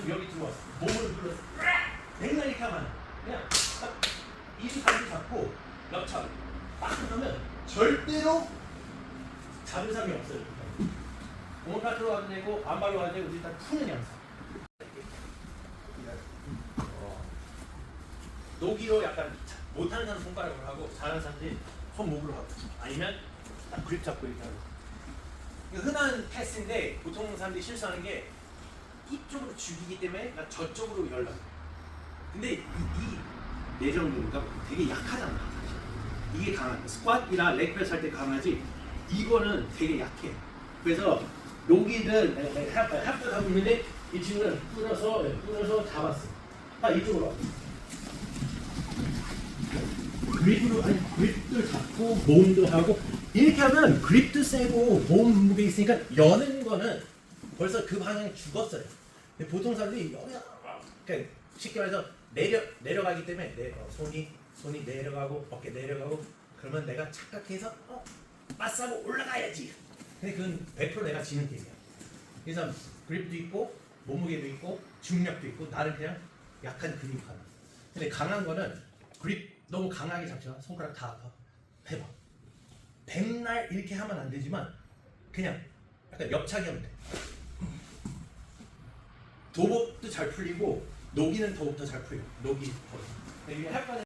좀 여기 들어왔어. 몸을 눌렀어. 맨날 이렇게. 그냥 가지 잡고 옆차 딱 하면 절대로 잡은 사람이 없어요. 오므파트로 가도 되고 안발로 가도 되고 일단 푸는 양상. 어. 노기로 약간 자- 못하는 사람 손가락으로 하고 잘하는 사람들이 손목으로 하고 아니면 딱 그립 잡고 이렇게 흔한 패스인데 보통 사람들이 실수하는 게 죽이기 때문에 나 저쪽으로 열라 근데 이, 이 내정근가 되게 약하잖아 사실. 이게 강한 스쿼트이나 렉프레스 할 때 강하지? 이거는 되게 약해. 그래서 여기는 합격 하고 있는데 이 친구는 끊어서 끊어서 잡았어. 딱 이쪽으로 와 그립으로 아니 그립도 잡고 몸도 하고 이렇게 하면 그립도 세고 몸 무게 있으니까 여는 거는 벌써 그 방향이 죽었어요. 근데 보통 사람들이 여기 그러니까 쉽게 말해서 내려 내려가기 때문에 내 어, 손이 손이 내려가고 어깨 내려가고 그러면 내가 착각해서 어 빠싸고 올라가야지. 근데 그건 100% 내가 지는 게임이야. 그래서 그립도 있고 몸무게도 있고 중력도 있고 나는 그냥 약한 근육 하나. 근데 강한 거는 그립 너무 강하게 잡지만 손가락 다 아파. 해봐. 백날 이렇게 하면 안 되지만 그냥 약간 옆차기 하면 돼. 도복도 잘 풀리고 녹이는 도복도 잘 풀리고 녹이. 할 거는